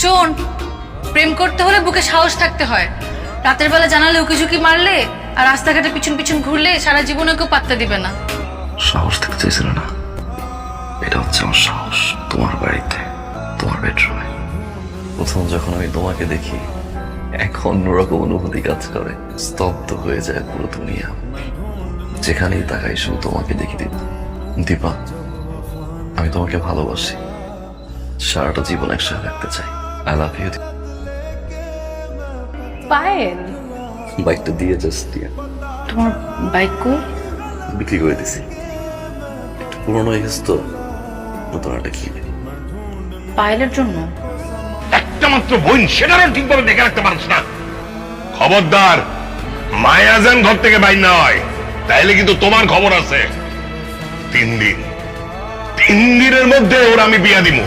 শোন, প্রেম করতে হলে বুকে সাহস থাকতে হয়। রাতের বেলা জানালে উকি ঝুঁকি মারলে আর রাস্তাঘাটে পিছন পিছন ঘুরলে সারা জীবনে কেউ পাত্তা দিবে না। সাহস থাকতে চাইছিল না। এটা হচ্ছে আমার সাহস, তোমার বাড়িতে, তোমার বেডরুমে প্রথম যখন আমি তোমাকে দেখি এক অন্যরকম অনুভূতি কাজ করে, স্তব্ধ হয়ে যায় পুরো দুনিয়া। যেখানেই তাকাই, শুধু তোমাকে দেখি দীপা দীপা, আমি তোমাকে ভালোবাসি। সারাটা জীবন একসাথে থাকতে চাই। I love you Payel? বাইকটা দিয়ে জাস্ট দিয়ে। তোমার বাইক কই? বিক্রি করে দিছি। একটু পুরনো হয়ে গেছে তো নতুন একটা কিনে। পায়েলের জন্য? একটা মাত্র বোন সেটারও ঠিকভাবে দেখে রাখতে পারছ না। খবরদার মায়া যেন ঘর থেকে বাইর না হয়। তাইলে কিন্তু তোমার খবর আছে। তিন দিন। তিন দিনের মধ্যে ওর আমি বিয়া দিব